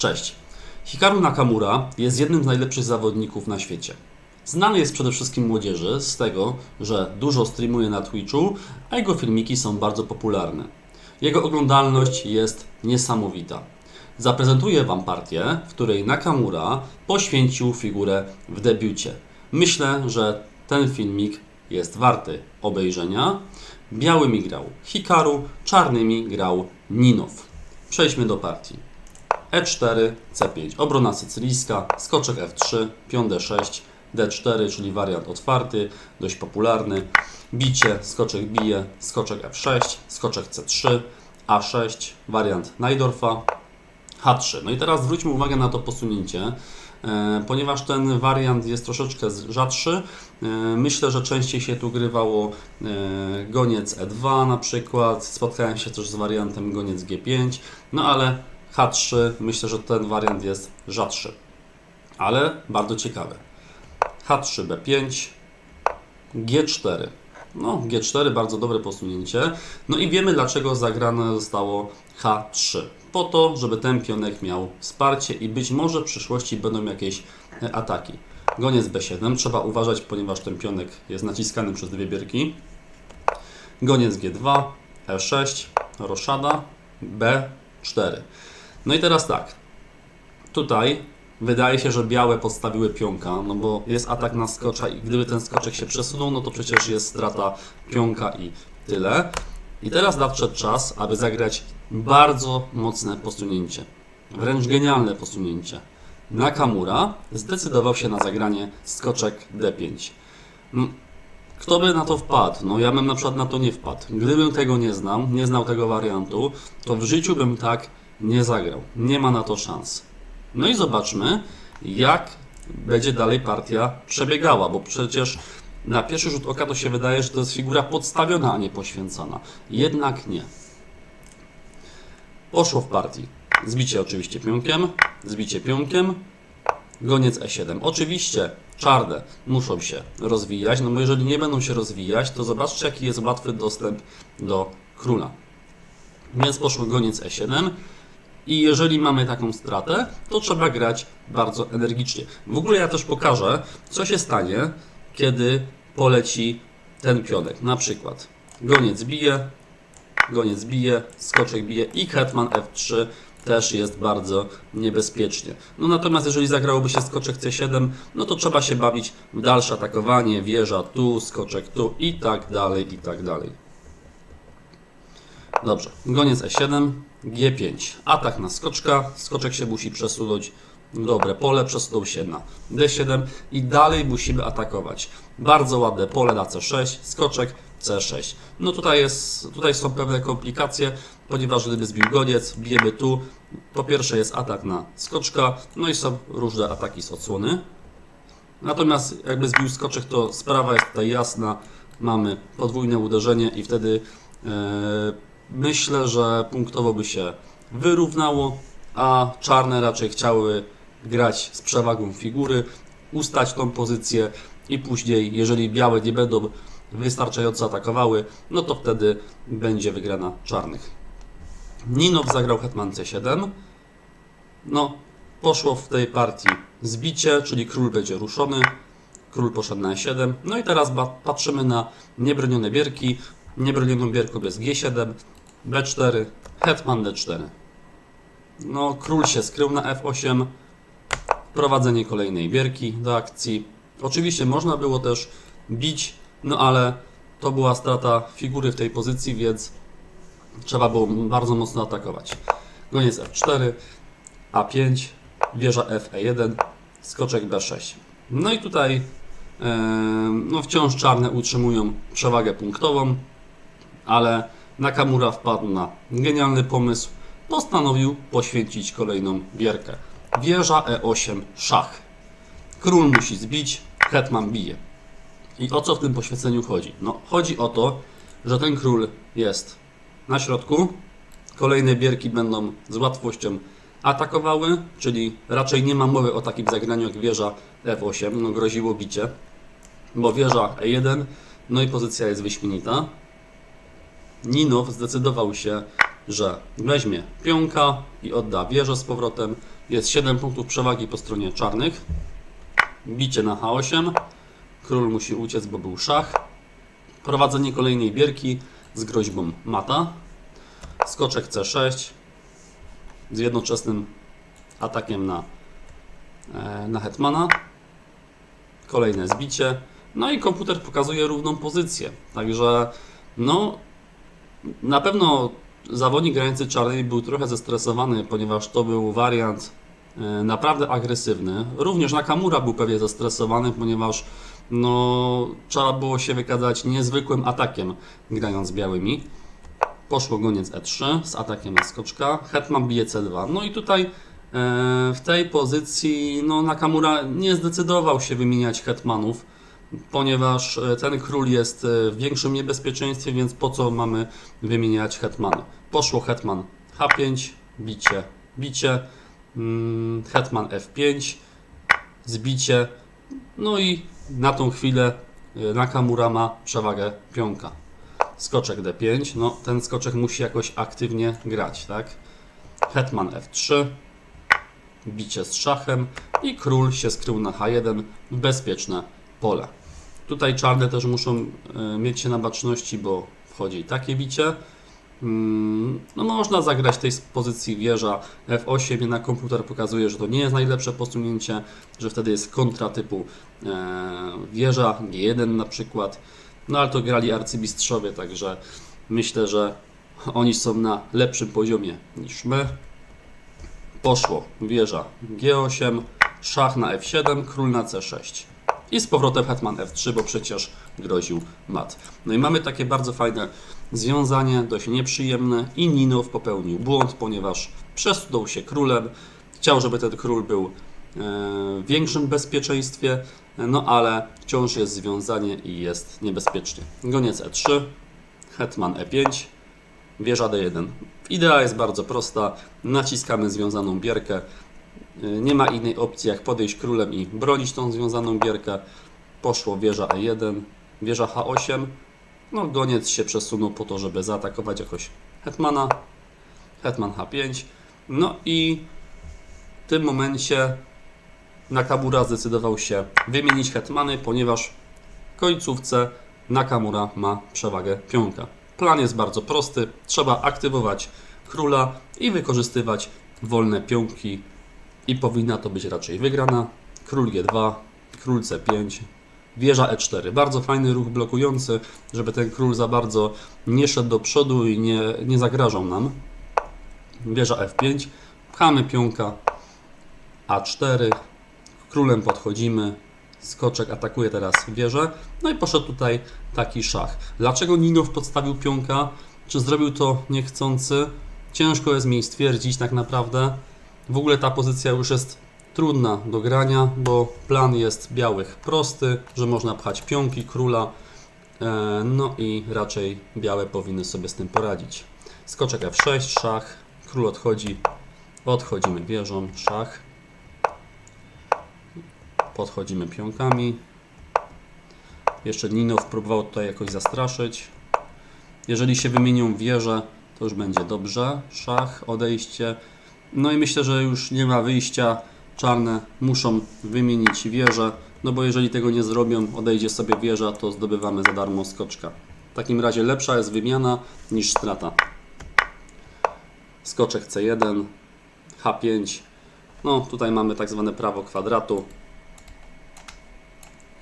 Cześć. Hikaru Nakamura jest jednym z najlepszych zawodników na świecie. Znany jest przede wszystkim młodzieży z tego, że dużo streamuje na Twitchu, a jego filmiki są bardzo popularne. Jego oglądalność jest niesamowita. Zaprezentuję Wam partię, w której Nakamura poświęcił figurę w debiucie. Myślę, że ten filmik jest warty obejrzenia. Białymi grał Hikaru, czarnymi grał Ninow. Przejdźmy do partii. E4, C5, obrona sycylijska, skoczek F3, pion D6, D4, czyli wariant otwarty, dość popularny, bicie, skoczek bije, skoczek F6, skoczek C3, A6, wariant Najdorfa, H3. No i teraz zwróćmy uwagę na to posunięcie, e, ponieważ ten wariant jest troszeczkę rzadszy. e, Myślę, że częściej się tu grywało e, goniec E2 na przykład. Spotkałem się też z wariantem goniec G5, no ale H3 myślę, że ten wariant jest rzadszy, ale bardzo ciekawy. H3 B5, G4. No, G4 bardzo dobre posunięcie. No i wiemy dlaczego zagrane zostało H3. Po to, żeby ten pionek miał wsparcie i być może w przyszłości będą jakieś e, ataki. Goniec B7 trzeba uważać, ponieważ ten pionek jest naciskany przez dwie bierki. Goniec G2, E6, roszada, B4. No i teraz tak. Tutaj wydaje się, że białe podstawiły pionka, no bo jest atak na skocza i gdyby ten skoczek się przesunął, no to przecież jest strata pionka i tyle. I teraz nadszedł czas, aby zagrać bardzo mocne posunięcie. Wręcz genialne posunięcie. Nakamura zdecydował się na zagranie skoczek D5. Mm, Kto by na to wpadł? No ja bym na przykład na to nie wpadł. Gdybym tego nie znał, nie znał tego wariantu, to w życiu bym tak nie zagrał. Nie ma na to szans. No i zobaczmy, jak będzie dalej partia przebiegała, bo przecież na pierwszy rzut oka to się wydaje, że to jest figura podstawiona, a nie poświęcona. Jednak nie. Poszło w partii. Zbicie oczywiście pionkiem, zbicie pionkiem, goniec E7. Oczywiście czarne muszą się rozwijać, no bo jeżeli nie będą się rozwijać, to zobaczcie jaki jest łatwy dostęp do króla. Więc poszło goniec E7 i jeżeli mamy taką stratę, to trzeba grać bardzo energicznie. W ogóle ja też pokażę, co się stanie, kiedy poleci ten pionek. Na przykład goniec bije, goniec bije, skoczek bije i hetman F3 też jest bardzo niebezpiecznie. No natomiast jeżeli zagrałoby się skoczek C7, no to trzeba się bawić w dalsze atakowanie, wieża tu, skoczek tu i tak dalej, i tak dalej. Dobrze, goniec E7, G5, atak na skoczka, skoczek się musi przesunąć dobre pole, przesunął się na D7 i dalej musimy atakować. Bardzo ładne pole na C6, skoczek C6. No tutaj, jest, tutaj są pewne komplikacje, ponieważ gdyby zbił goniec, bijemy tu. Po pierwsze jest atak na skoczka, no i są różne ataki z odsłony. Natomiast jakby zbił skoczek, to sprawa jest tutaj jasna. Mamy podwójne uderzenie i wtedy e, myślę, że punktowo by się wyrównało, a czarne raczej chciały grać z przewagą figury, ustać tą pozycję i później, jeżeli białe nie będą wystarczająco atakowały, no to wtedy będzie wygrana czarnych. Ninow zagrał hetman c7. No, poszło w tej partii zbicie, czyli król będzie ruszony. Król poszedł na e7. No i teraz patrzymy na niebronione bierki. Nebronioną bierką jest g7, b4, hetman d4. No, król się skrył na f8. Prowadzenie kolejnej bierki do akcji. Oczywiście można było też bić, no ale to była strata figury w tej pozycji, więc trzeba było bardzo mocno atakować. Goniec f4, a5, wieża f e1, skoczek b6. No i tutaj e, no wciąż czarne utrzymują przewagę punktową, ale Nakamura wpadł na genialny pomysł. Postanowił poświęcić kolejną bierkę. Wieża e8, szach. Król musi zbić, hetman bije. I o co w tym poświęceniu chodzi? No, chodzi o to, że ten król jest na środku. Kolejne bierki będą z łatwością atakowały, czyli raczej nie ma mowy o takim zagraniu jak wieża f8, no groziło bicie, bo wieża e1, no i pozycja jest wyśmienita. Ninow zdecydował się że weźmie pionka i odda wieżę z powrotem. Jest 7 punktów przewagi po stronie czarnych. Bicie na H8. Król musi uciec, bo był szach. Prowadzenie kolejnej bierki z groźbą mata. Skoczek C6 z jednoczesnym atakiem na, e, na hetmana. Kolejne zbicie. No i komputer pokazuje równą pozycję. Także no na pewno zawodnik grający czarnej był trochę zestresowany, ponieważ to był wariant e, naprawdę agresywny. Również Nakamura był pewnie zestresowany, ponieważ no, trzeba było się wykazać niezwykłym atakiem grając białymi. Poszło goniec E3 z atakiem na skoczka. Hetman bije C2. No i tutaj e, w tej pozycji no, Nakamura nie zdecydował się wymieniać hetmanów, ponieważ e, ten król jest e, w większym niebezpieczeństwie, więc po co mamy wymieniać hetmany? Poszło hetman H5, bicie, bicie, mm, hetman F5, zbicie, no i na tą chwilę e, Nakamura ma przewagę pionka. Skoczek D5, no ten skoczek musi jakoś aktywnie grać, tak? Hetman F3, bicie z szachem i król się skrył na H1 w bezpieczne pole. Tutaj czarne też muszą e, mieć się na baczności, bo wchodzi takie bicie. Mm, No można zagrać tej pozycji wieża F8, jednak komputer pokazuje, że to nie jest najlepsze posunięcie, że wtedy jest kontra typu e, wieża G1 na przykład. No ale to grali arcymistrzowie, także myślę, że oni są na lepszym poziomie niż my. Poszło wieża G8, szach na F7, król na C6. I z powrotem hetman F3, bo przecież groził mat. No i mamy takie bardzo fajne związanie, dość nieprzyjemne i Ninow popełnił błąd, ponieważ przesunął się królem. Chciał, żeby ten król był e, w większym bezpieczeństwie, no ale wciąż jest związanie i jest niebezpiecznie. Goniec E3, hetman E5, wieża D1. Idea jest bardzo prosta. Naciskamy związaną bierkę. Y, Nie ma innej opcji jak podejść królem i bronić tą związaną bierkę. Poszło wieża E1, wieża H8. No goniec się przesunął po to, żeby zaatakować jakoś hetmana. Hetman H5. No i w tym momencie Nakamura zdecydował się wymienić hetmany, ponieważ w końcówce Nakamura ma przewagę pionka. Plan jest bardzo prosty. Trzeba aktywować króla i wykorzystywać wolne pionki i powinna to być raczej wygrana. Król G2, król C5, wieża E4. Bardzo fajny ruch blokujący, żeby ten król za bardzo nie szedł do przodu i nie, nie zagrażał nam. Wieża F5, pchamy pionka A4, królem podchodzimy, skoczek atakuje teraz wieżę, no i poszedł tutaj taki szach. Dlaczego Ninow podstawił pionka? Czy zrobił to niechcący? Ciężko jest mi stwierdzić tak naprawdę. W ogóle ta pozycja już jest trudna do grania, bo plan jest białych prosty, że można pchać pionki króla, e, no i raczej białe powinny sobie z tym poradzić. Skoczek F6, szach, król odchodzi, odchodzimy wieżą, szach, podchodzimy pionkami. Jeszcze Ninow próbował tutaj jakoś zastraszyć. Jeżeli się wymienią wieże, to już będzie dobrze. Szach, odejście. No i myślę, że już nie ma wyjścia. Czarne muszą wymienić wieżę, no bo jeżeli tego nie zrobią, odejdzie sobie wieża, to zdobywamy za darmo skoczka. W takim razie lepsza jest wymiana niż strata. Skoczek C1, H5. No tutaj mamy tak zwane prawo kwadratu.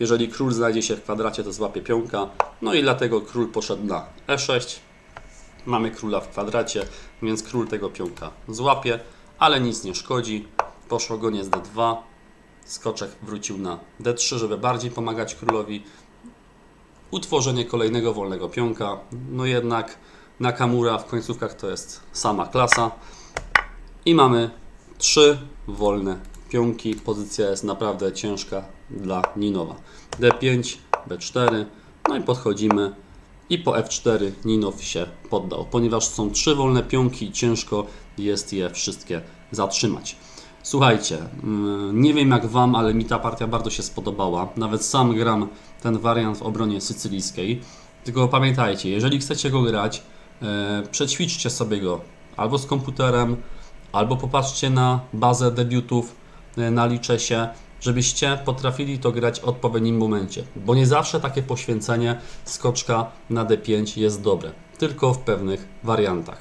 Jeżeli król znajdzie się w kwadracie, to złapie pionka. No i dlatego król poszedł na E6. Mamy króla w kwadracie, więc król tego pionka złapie, ale nic nie szkodzi. Poszło goniec D2. Skoczek wrócił na D3, żeby bardziej pomagać królowi. Utworzenie kolejnego wolnego pionka. No jednak Nakamura w końcówkach to jest sama klasa. I mamy trzy wolne pionki. Pozycja jest naprawdę ciężka dla Ninowa. D5, B4, no i podchodzimy i po F4 Ninow się poddał. Ponieważ są trzy wolne pionki, ciężko jest je wszystkie zatrzymać. Słuchajcie, mm, nie wiem jak Wam, ale mi ta partia bardzo się spodobała. Nawet sam gram ten wariant w obronie sycylijskiej. Tylko pamiętajcie, jeżeli chcecie go grać, E, Przećwiczcie sobie go albo z komputerem, albo popatrzcie na bazę debiutów e, na licze się, żebyście potrafili to grać w odpowiednim momencie, bo nie zawsze takie poświęcenie skoczka na D5 jest dobre, tylko w pewnych wariantach.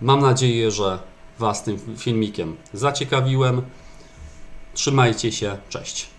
Mam nadzieję, że Was tym filmikiem zaciekawiłem. Trzymajcie się, cześć.